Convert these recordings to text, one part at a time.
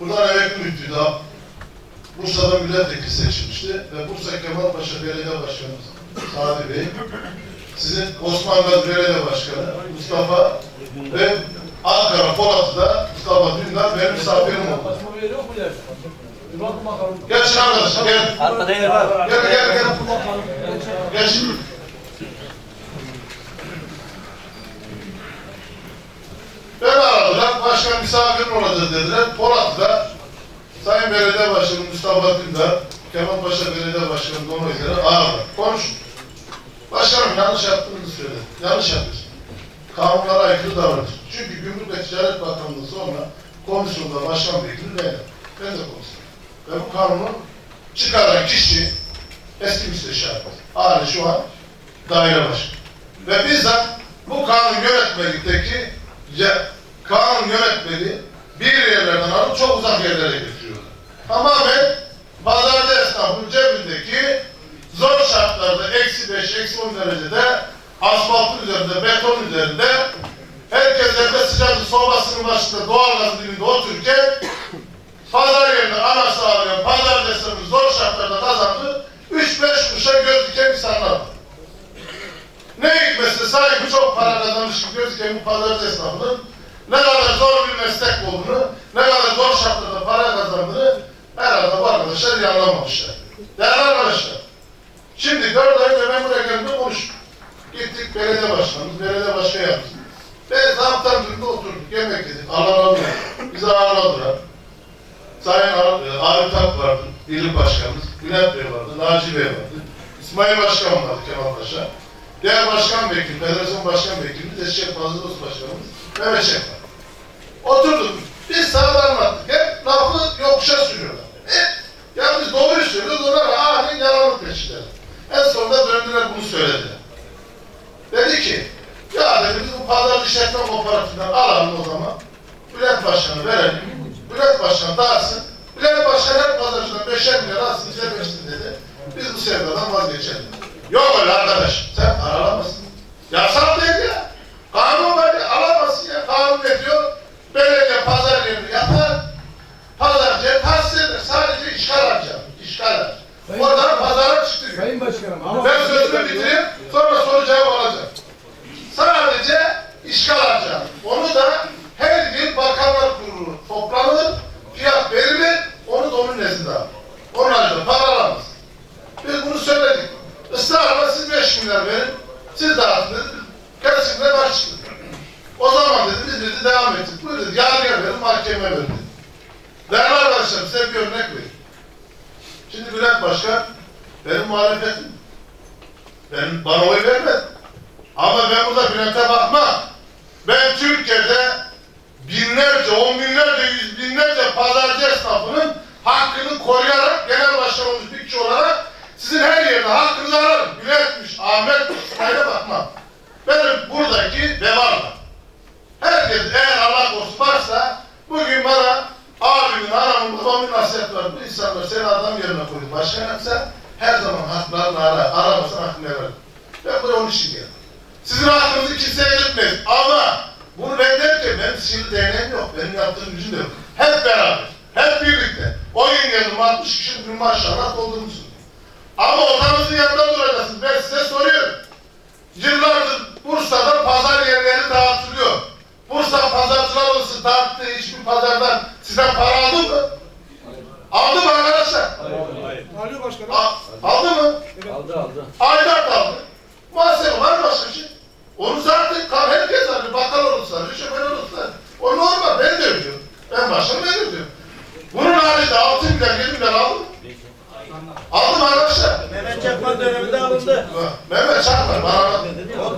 Buradan müftüydü. ha. Bursa'dan milletvekili seçilmişti ve Bursa Kemalpaşa Belediye Başkanımız Sadi Bey, sizin Osman Gazi Belediye Başkanı Mustafa ve Ankara Polat'ta Mustafa Dündar benim misafirim oldu. Geçin arkadaşlar gel. Arkada yer var. Gel gel gel. Bakın Beni aradılar, başkan misafirim olacağız dediler. Polat'ta Sayın Belediye Başkanı Mustafa Dündar, Kemalpaşa Belediye Başkanı Dolayısıyla ağırlar. Konuş. Başkanım yanlış yaptığınızı söyle. Yanlış yapıyorsun. Kanunlara aykırı davranıyorsun. Çünkü Gümrük ve Ticaret Bakanlığı sonra komisyonda başkan vekili benim. Ben de komisyon. Ve bu kanunu çıkaran kişi eski müsteşar. Hali şu an daire başkanı. Ve bizzat bu kanun yönetmelikteki kanun yönetmeliği bir yerlerden alıp çok uzak yerlere getiriyorlar. Tamamen pazarda esnafın cebindeki zor şartlarda eksi beş, eksi on derecede asfaltın üzerinde, beton üzerinde herkes evde sıcak sobasının başında doğalgaz dibinde otururken pazar yerine ana sağlayan pazar esnafı zor şartlarda kazandı. 3-5 kuşa göz diken insanlar. var. Ne hikmetse sahibi çok para kazanmış gözüken bu pazar esnafının ne kadar zor bir meslek olduğunu, ne kadar zor şartlarda para kazandığını herhalde bu arkadaşlar iyi anlamamışlar. Değerli arkadaşlar, şimdi dört ay önce ben buraya geldiğimde konuştum. Gittik belediye başkanımız, belediye başkanı yaptık. Ve zabıtanın önünde oturduk, yemek yedik, olsun. Bizi ağırladılar. Sayın e, Arif Tak vardı, İlim Başkanımız, Bülent Bey vardı, Naci Bey vardı, İsmail Başkan vardı Kemal Paşa. Diğer Başkan Vekili, Federasyon Başkan Vekilimiz, Eşref Fazıl Dost Başkanımız, Mehmet Şef var. Oturduk, biz sağda anlattık, hep lafı yokuşa sürüyorlar. Hep, ya biz doğruyu söylüyoruz, onlar halen yalanlık peşindeler. En sonunda döndüler bunu söylediler. Dedi ki, ya dedi biz bu pazar işletme kooperatifinden alalım o zaman. Bülent Başkanı verelim. Bülent Başkan dağıtsın. Bülent Başkan her pazarcıdan beşer milyar alsın bize versin dedi. Biz bu sevdadan vazgeçelim. Yok öyle arkadaş. Sen aralamazsın. Yasal değil ya. Kanun var ya. Alamazsın ya. Kanun ne diyor? Belediye pazar yerini yapar. Pazarcıya tahsis eder. Sadece işgal harcar. İşgal harcar. Oradan pazara çıktı. Sayın Başkanım ama... Ben sözümü bitireyim, sonra soru cevap alacağım. Sadece işgal harcar. Onu da her yıl bakanlar kurulu toplanır, fiyat verilir, onu da onun nezdinde alır. Onun haricinde para alamaz. Biz bunu söyledik. Israrla siz 5 milyar verin, siz dağıtın dedik. Kesinlikle baş çıktık. O zaman dedi, biz dedi devam ettik. Bu dedi, yargıya verin, mahkemeye verin dedi. Değerli arkadaşlar, size bir örnek vereyim. Şimdi Bülent Başkan, benim muhalefetim. Ben, bana oy vermedi. Ama ben burada Bülent'e bakmam. Ben Türkiye'de binlerce, on binlerce, yüz binlerce pazarcı esnafının hakkını koruyarak genel başkanımız bir kişi olarak sizin her yerde hakkınızı ararım. Bülent'miş, Ahmet'miş, İsmail'e bakmam. Benim buradaki vevarım. Herkes eğer Allah korusun varsa bugün bana abimin, anamın, babamın nasihat var. Bu insanlar seni adam yerine. Başkan yapsa her zaman haklarını ara. Aramasan hakkını verir. Ben buraya onun için geldim. Sizin hakkınızı kimseye yutmayın. Ama bunu ben derken benim sihirli değneğim yok. Benim yaptığım gücüm de yok. Hep beraber. Hep birlikte. O gün geldim 60 kişi bugün maşallah doldurmuşsunuz. Ama otanızın yanında duracaksınız. Ben size soruyorum. Yıllardır Bursa'da pazar yerleri dağıtılıyor. Bursa pazarcılar odası dağıttığı hiçbir pazardan sizden para aldı mı? Aldı mı arkadaşlar? Alıyor başkanım. A- aldı mı? Aldı aldı. Aidat aldı. Muhasebe var başka bir şey. Onu zaten kan herkes alıyor. Bakkal olursa alıyor, şoför olursa alıyor. O normal. Ben de ödüyorum. Ben başkanım ben de ödüyorum. Bunun haricinde 6 milyar, 7 milyar aldı mı? Aldı mı arkadaşlar? Mehmet Çakmak döneminde alındı. Mehmet Çakma bana anlat.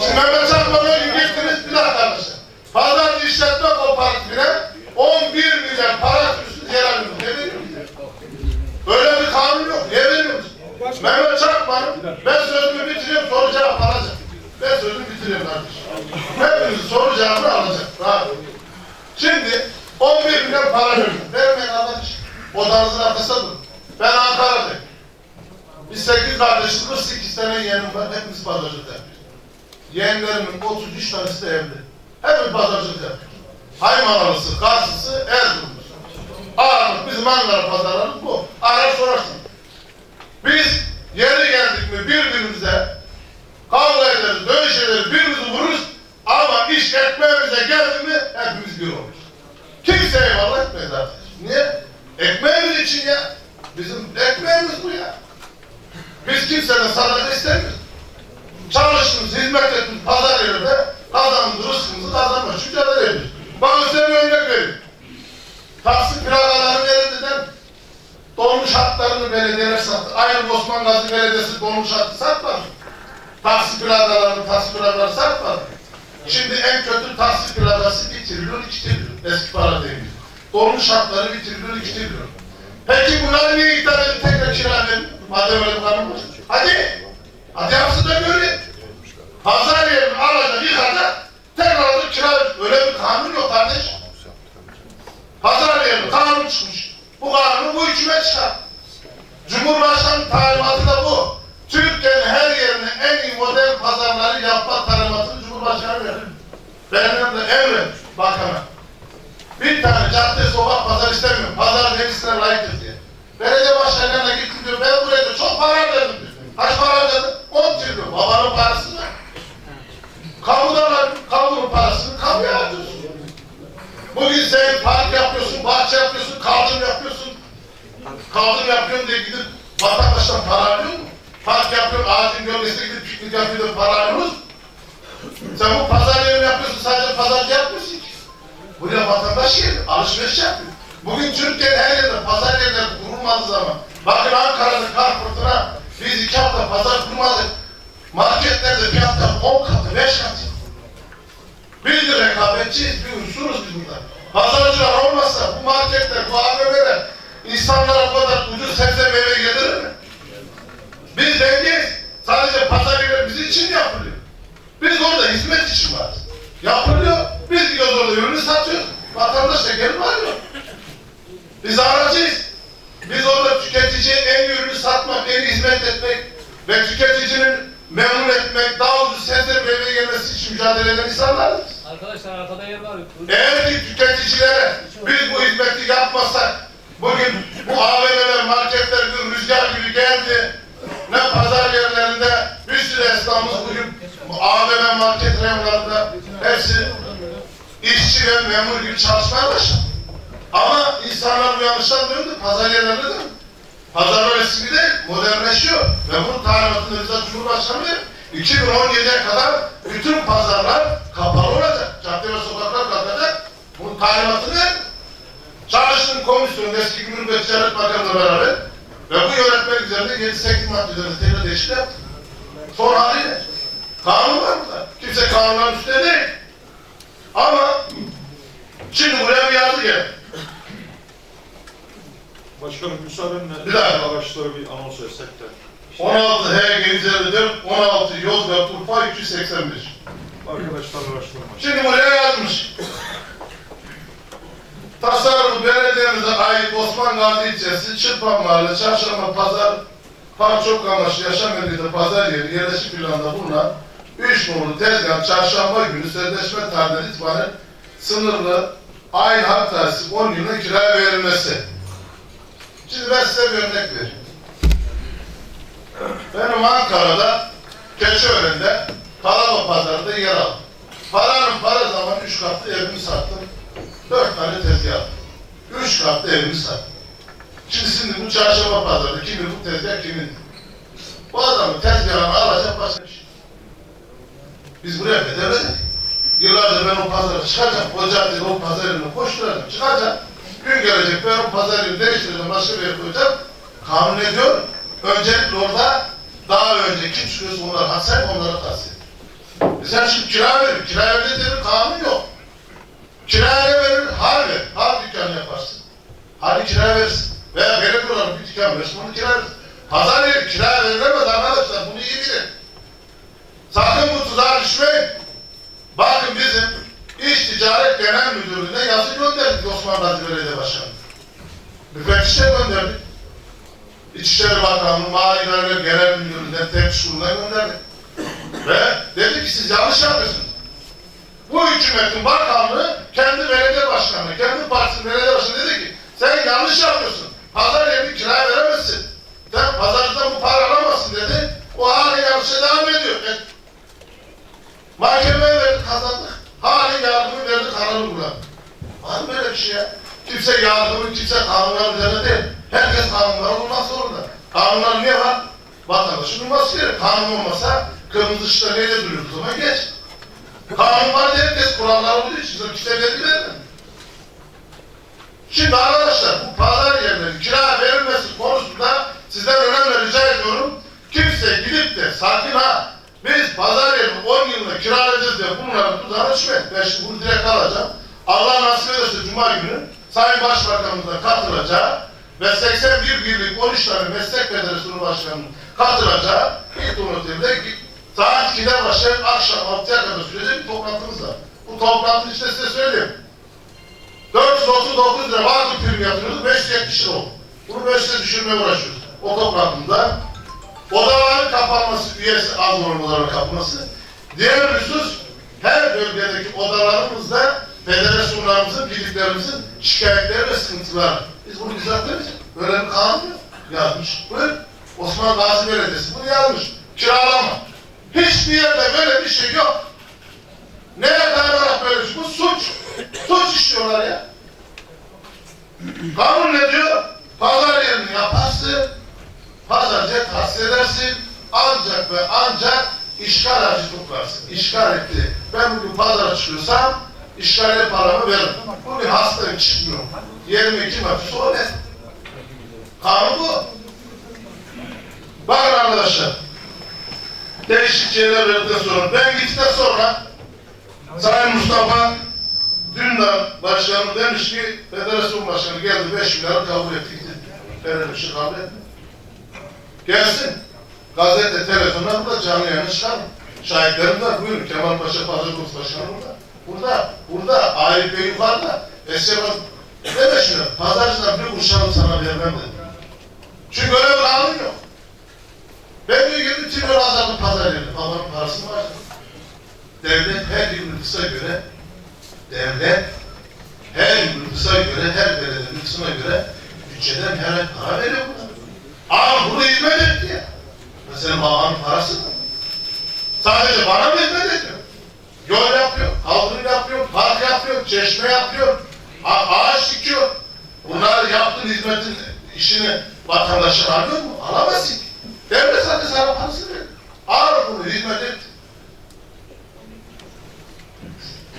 Şimdi Mehmet Çakma bir gün gittiniz bir dakika arkadaşlar. Pazarcı İşletme Kooperatifine 11 milyar para üstü yer alıyorsunuz. Ne veriyorsunuz? Böyle bir kanun yok. Niye veriyorsunuz? Mehmet Çakma'nın ben sözümü bitiriyorum soru cevap alacak. Ben sözümü bitiriyorum kardeşim. Hepinizin soru cevabını alacak. Rahat. Şimdi 11 milyon para veriyorum. Vermeyin arkadaş. Odanızın arkasında durun. Ben Ankara'dayım. Biz 8 kardeşiz, 48 tane yeğenim var. Hepimiz pazarcılık yapıyoruz. Yeğenlerimin 33 tanesi de evli. Hepimiz pazarcılık yapıyoruz. Haymanalısı, Karslısı, Erzurumlusu. Ağrı Bizim Ankara pazarlarımız bu. Arar sorarsın. Biz yeri geldik mi birbirimize kavga ederiz, böyle şeyleri birbirimizi vururuz ama iş ekmeğimize geldi mi hepimiz bir oluruz. Kimse eyvallah etmez artık. Niye? Ekmeğimiz için ya. Bizim ekmeğimiz bu ya. Biz kimseden sadaka istemiyoruz. Çalıştığımız, hizmet ettiğimiz pazar yerinde kazandığımız rızkımızı kazanmak için mücadele ediyoruz. Bana size bir örnek vereyim. Taksi plakaları verildiğinden dolmuş hatlarını belediyeler sattı. Aynı Osman Gazi Belediyesi dolmuş hattı satmadı. Taksi plakalarını, taksi plakaları satmadı. Şimdi en kötü taksi plakası 1 trilyon 2 trilyon. Eski para değil. Dolmuş hatları 1 trilyon 2 trilyon. Peki bunları niye iptal edip tekrar kira? Madem öyle bir kanun var. Hadi. Hadi yapsın da göreyim. Pazar yerini alacak, yıkacak, tekrar alıp kira verin. Öyle bir kanun yok kardeş. Pazar yerini kanun çıkmış. Bu kanunu bu hükümet çıkar. Cumhurbaşkanı talimatı da bu. Türkiye'nin her yerine en iyi model pazarları yapma talimatını Cumhurbaşkanı verir. Benim de emret bakana. Bir tane cadde sokak pazar istemiyorum. Pazar denizine layıktır diye. Belediye başkanlarına gittim diyor. Ben buraya rekabetçiyiz, bir unsuruz biz burada. Pazarcılar olmazsa bu marketler, bu AVM'ler insanlara bu kadar ucuz sebze meyve gelir mi? Biz dengeyiz. Sadece pazar yerleri bizim için yapılıyor. Biz orada hizmet için varız. Yapılıyor. Biz gidiyoruz orada ürünü satıyoruz. Vatandaş da gelip alıyor. Biz aracıyız. Biz orada tüketiciye en ürünü satmak, en hizmet etmek ve tüketicinin memnun etmek, daha ucuz sebze meyve gelmesi için mücadele eden insanlarız. Arkadaşlar arkada yer var. Eğer ki tüketicilere biz bu hizmeti yapmasak, bugün bu AVM'ler, marketler bir rüzgar gibi geldi, ne pazar yerlerinde bir sürü esnafımız bugün bu AVM market reyonlarında hepsi işçi ve memur gibi çalışmaya başladı. Ama insanlar bu yanlıştan döndü, pazar yerlerine döndü. Pazarlar eski değil, modernleşiyor. Ve bunun talimatını bize Cumhurbaşkanı verir. 2017'ye kadar bütün pazarlar kapalı olacak. Cadde ve sokaklar kalkacak. Bunun talimatını. Çalıştığım komisyon eski Gümrük ve Ticaret Bakanı'la beraber ve bu yönetmek üzerinde 7-8 maddelerinde tekrar yaptık. Son haliyle. Kanun var burada. Kimse kanunların üstünde değil. Ama şimdi buraya bir yazı geldi. Başkanım müsaadenle Bir dakika. araçları bir anons etsek de. 16 H 754, 16 Yozgat Urfa 285. Arkadaşlar araştırma. Şimdi buraya yazmış. Tasarruf belediyemize ait Osman Gazi ilçesi, Çırpan Mahalle, Çarşamba Pazar, Parçok amaçlı yaşam evinde pazar yeri yerleşik planda bulunan 3 numaralı tezgah çarşamba günü sözleşme tarihinden itibaren sınırlı aynı hak tahsisi 10 yılına kiraya verilmesi. Şimdi ben size bir örnek vereyim. Benim Ankara'da Keçiören'de Kalaba Pazarı'nda yer aldım. Paranın para zamanı üç katlı evimi sattım. Dört tane tezgah. Üç katlı evimi sattım. Şimdi şimdi bu çarşamba pazarda kimin bu tezgah kimin? Bu adamın tezgahını alacak başka bir şey. Biz buraya bedel ödedik. Yıllardır ben o pazara çıkacağım. O caddede o pazar yerine koşturacağım. Çıkacağım. Gün gelecek ben o pazar yerini değiştireceğim. Başka bir yere koyacağım. Kanun ediyor. Öncelikle orada daha önce kim çıkıyorsa onlara hasret onlara tahsil. Sen şimdi kira verir. Kira verir diye bir kanun yok. Kiraya verir, har ver. Har dükkanı yaparsın. Har kira verirsin. Veya belediye olarak bir dükkan verirsin, onu kira verirsin. Pazar yeri kira verilemez arkadaşlar. Bunu iyi bilin. Sakın bu tuzağa düşmeyin. Bakın bizim İş Ticaret Genel Müdürlüğü'ne yazı gönderdik Osman Gazi Belediye Başkanı. Müfettişe gönderdik. İçişleri Bakanlığı, Mali İdareler Genel Müdürlüğü'nden teftiş kuruluna gönderdik. Ve dedi ki siz yanlış yapıyorsunuz. Bu hükümetin bakanlığı kendi belediye başkanı, kendi partisinin belediye başkanı dedi ki sen yanlış yapıyorsun. Pazar yerini kiraya veremezsin. Sen pazarcıdan bu para alamazsın dedi. O halen yanlışa devam ediyor. E, mahkemeye verdik kazandık. Halen yardımı verdik kararı kullandık. Var mı böyle bir şey ya? Kimse yardımı, kimse kanunlar üzerine. Herkes kanunlara uymak zorunda. Kanunlar niye var? Vatandaşın uyması gerek. Kanun olmasa kırmızı ışıkta neyle duruyor o zaman geç. Kanun var diye herkes kurallara uyduğu için kimse vergi vermedi. Şimdi arkadaşlar bu pazar yerleri kira verilmesi konusunda sizden önemli rica ediyorum. Kimse gidip de sakin ha biz pazar yerini 10 yılda kiralayacağız diye bunların tuzağına düşmeyin. Ben şimdi bunu direkt alacağım. Allah nasip ederse Cuma günü Sayın Başbakanımızla katılacağı ve 81 birlik 13 tane meslek federasyonu başkanının katılacağı ilk otelde saat 2'de başlayıp akşam 6'ya kadar sürecek bir toplantımız var. Bu toplantı işte size söyleyeyim. 439 lira vardı prim yatırıyordu, 570 lira oldu. Bunu 5'e düşürmeye uğraşıyoruz. O toplantımda odaların kapanması, üyesi az normaların kapanması. Diğer husus, her bölgedeki odalarımızda federasyonlarımızın, birliklerimizin şikayetleri ve sıkıntıları. Biz bunu düzeltiriz. Böyle bir kanun yazmış. Buyur. Osman Gazi Belediyesi bunu yazmış. Kiralama. Hiçbir yerde böyle bir şey yok. Neye dayanarak böyle bir şey? Bu suç. Suç işliyorlar ya. Kanun ne diyor? Pazar yerini yaparsın, pazarcıya tahsis edersin, ancak ve ancak işgal harcı toplarsın. İşgal etti. Ben bugün pazara çıkıyorsam, işgale paramı veririm. Bugün hastayım, çıkmıyorum. Yerime kim atıyorsa o ne? Kanun bu. Bakın arkadaşlar, değişik şeyler verdikten sonra, ben gittikten sonra Sayın Mustafa Dündar Başkanı demiş ki Federasyon Başkanı geldi 5 milyarı kabul etti gitti. Verilmişi kabul etti. Gelsin. Gazete, televizyonda burada canlı yayını çıkarın. Şahitlerim var. Buyurun. Kemal Paşa Pazar Kursu Başkanı burada. Burada. Burada. Arif Bey yukarıda. Esra ne beş lira? Pazarcıdan bir kuruş alıp sana vermem dedi. Çünkü öyle bir kanun yok. Ben diyor 20 trilyon azaldı pazar yerine. Babanın parası var. Devlet her yıl nüfusa göre devlet her nüfusa göre, her belediye nüfusuna göre bütçeden her ay para veriyor buna. Ama bunu hizmet etti ya. Mesela babanın parası mı? Sadece bana mı hizmet ediyor? Yol yapıyor, kaldırım yapıyor, park yapıyor, çeşme yapıyor, ağaç dikiyor. Bunlar yaptığın hizmetin işini vatandaşlar alıyor mu? Alamazsın ki. Devlet sana parasını veriyor. Al bunu hizmet et.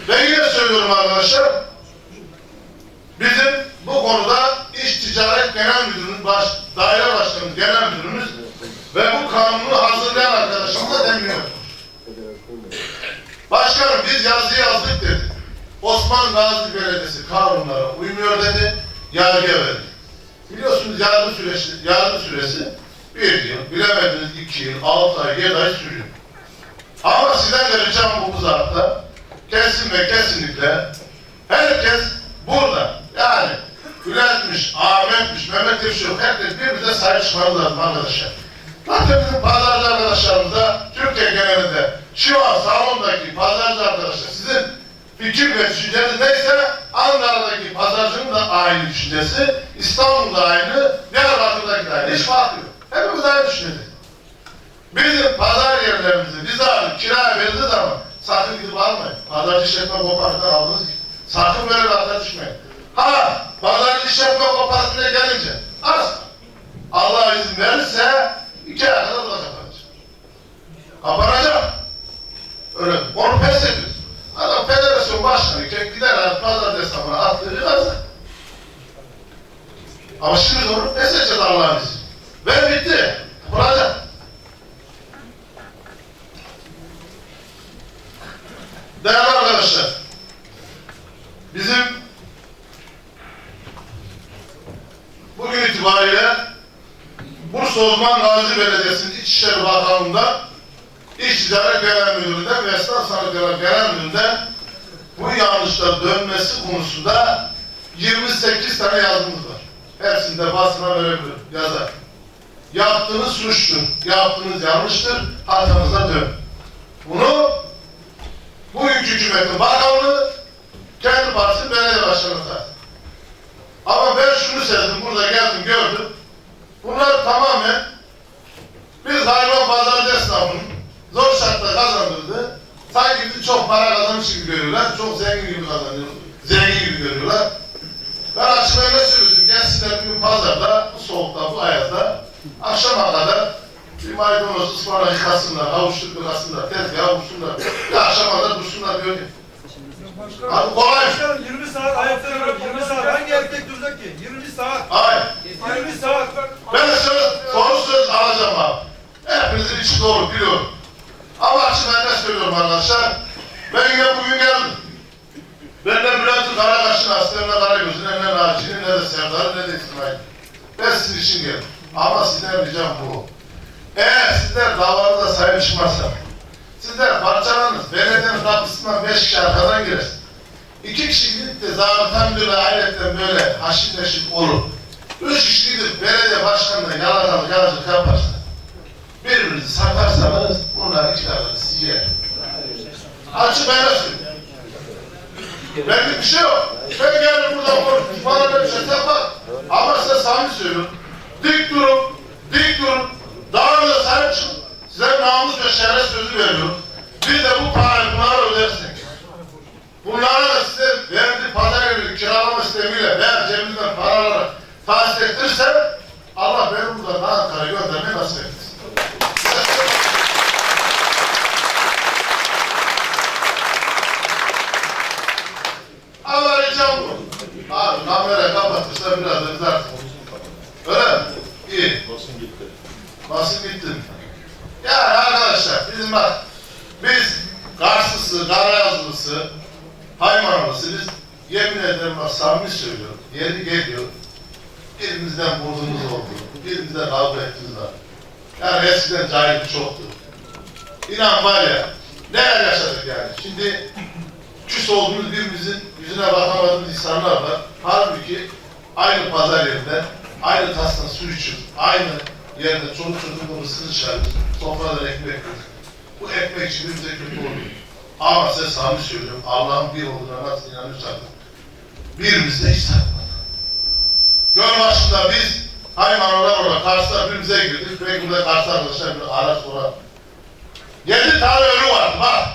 Ben yine söylüyorum arkadaşlar. Bizim bu konuda İş Ticaret Genel Müdürümüz, baş, daire başkanımız, genel müdürümüz ve bu kanunu hazırlayan arkadaşımız da demiyor. Başkanım biz yazı yazdık dedi. Osman Gazi Belediyesi kanunlara uymuyor dedi. Yargı verdi. Biliyorsunuz yargı süresi, yargı süresi bir yıl, bilemediniz iki yıl, altı ay, yedi ay sürüyor. Ama de ricam bu uzatta kesin ve kesinlikle herkes burada yani Bülent'miş, Ahmet'miş, Mehmet yok. Herkes birbirine sahip çıkmalı lazım arkadaşlar. Zaten bizim pazarcı arkadaşlarımız da Türkiye genelinde an salondaki pazarcı arkadaşlar sizin fikir ve düşünceniz neyse Ankara'daki pazarcının da aynı düşüncesi, İstanbul'da aynı, Diyarbakır'daki de aynı. Hiç farkı yok. Hepimiz aynı düşüncedeyiz. Bizim pazar yerlerimizi biz abi kiraya verdiği zaman sakın gidip almayın. Pazarcı işletme kooperatiften aldınız. Sakın böyle bir düşmeyin. Ha, pazarcı işletme kooperatifine gelince az. Allah izin verirse iki ay kadar da kapanacak. Kapanacak. Öyle. Onu pes ediyoruz. Adam federasyon başkanı gider abi pazar hesabına attırır kazanır. Ama şimdi onu pes edeceğiz Allah'ın izniyle. Ve bitti. Kuracak. Değerli arkadaşlar, bizim bugün itibariyle Bursa Osman Gazi Belediyesi'nin İçişleri Bakanlığı'nda İş Ticaret Genel Müdürlüğü'nde ve Esnaf Sanatları Genel Müdürlüğü'nde bu yanlışlar dönmesi konusunda 28 tane yazımız var. Hepsini de basına verebilirim, yazar. Yaptığınız suçtur, yaptığınız yanlıştır, hatanıza dön. Bunu bugünkü hükümetin bakanlığı kendi partisi belediye başkanı zaten. Ama ben şunu sezdim, burada geldim gördüm. Bunlar tamamen biz hayvan pazarı esnafının zor şartta kazandırdı. Sanki bizi çok para kazanmış gibi görüyorlar, çok zengin gibi kazanıyor, zengin gibi görüyorlar. Ben açıkçası ne söylüyorsun? Gelsinler bir gün pazarda, bu soğukta, bu ayazda, akşama kadar bir maydanoz ıspanak yıkasınlar, havuçluk yıkasınlar, tezgaha vursunlar. Bir akşama kadar dursunlar diyor ki. Abi kolay mı? Başkanım 20 saat ayakta duruyor. 20 saat. Hangi erkek duracak ki? 20 saat. 20 saat. Ben söz, soru söz alacağım abi. Hepinizin içi doğru biliyorum. Ama açık ben ne söylüyorum arkadaşlar. Ben yine bugün geldim. Ben de Bülent'in Karakaş'ın aslanına Karagöz'ün ne Naci'nin ne de Serdar'ın ne de İsmail. Ben sizin için geldim. Ama sizden ricam bu. Eğer sizler davanıza sahip çıkmazsa, sizler parçalanınız, belediyenin kapısından beş kişi arkadan girer. İki kişi gidip de zabıtan böyle ailetten böyle haşit neşit olur. Üç kişi gidip belediye başkanına yalakalık yalacılık yaparsa, birbirinizi satarsanız bunlar iki tarafı sizi yer. Açık ben söyleyeyim. Benlik bir şey yok. Ben geldim burada konuşmuş, bana ne bir şey yapar. Ama size samimi söylüyorum. Dik durun, dik durun. Dağınıza sahip çıkın. Size namus ve şeref sözü veriyorum. Biz de bu parayı bunlara ödersek. Bunlara da size verdiği pazar yeri kiralama sistemiyle veya cebimizden para alarak tahsis ettirirsem Allah beni buradan Ankara'ya göndermeyi nasip etsin. Allah ricam bu. Abi kamera kapatırsa biraz da kızarsın. Öyle mi? İyi. Basın gitti. Basın bitti. Yani arkadaşlar bizim bak biz Karslısı, Karayazlısı, Haymanlısı biz yemin ederim bak samimi söylüyorum. Yeri geliyor. Birimizden vurduğumuz oldu. Birimizden kavga ettiğimiz var. Yani eskiden cahillik çoktu. İnan var ya neler yaşadık yani. Şimdi küs olduğumuz birimizin yüzüne bakamadığımız insanlar var. Halbuki aynı pazar yerinde, aynı tasdan su içip, aynı yerde çoluk çocuğun rızkını çıkarır, sofradan ekmek verir. Bu ekmek için bize kötü oluyor. Ama size samimi söylüyorum, Allah'ın bir olduğuna nasıl inanıyorsak, birimiz de hiç takmadı. Göl başında biz, hayvanlar orada, Kars'ta birbirimize girdik. Belki burada Kars'ta arkadaşlar bir araç sonra. Yedi tane ölü vardı bak.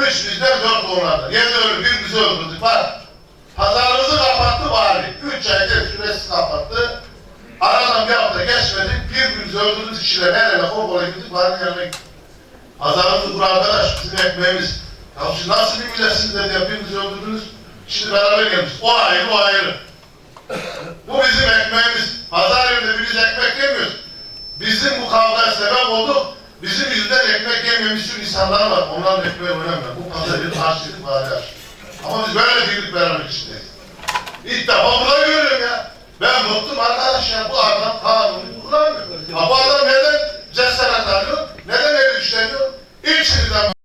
Üç bizden dört onlardan. Yedi ölü bir bizi öldürdük bak. Pazarımızı kapattı bari. Üç ayda süresi kapattı. Aradan bir hafta geçmedi. Birbirimizi öldürdük kişiler el ele kol kola gittik bari yanına. Pazarımızı kur arkadaş bizim ekmeğimiz. Ya siz nasıl bir dedi ya birbirimizi öldürdünüz. Şimdi beraber gelmiş. O ayrı o ayrı. Bu bizim ekmeğimiz. Pazar yerinde biz ekmek yemiyoruz. Bizim bu kavgaya sebep olduk. Bizim yüzünden ekmek bir sürü insanlar var. Onların ekmeği oynamıyor. Bu pazar bir karşılık var ya. Ama biz böyle büyük beraber içindeyiz. İlk defa burada görüyorum ya. Ben mutluyum arkadaş ya. Bu adam kanunu kullanmıyor. Ha bu adam neden cesaret alıyor? Neden el işleniyor? İçinden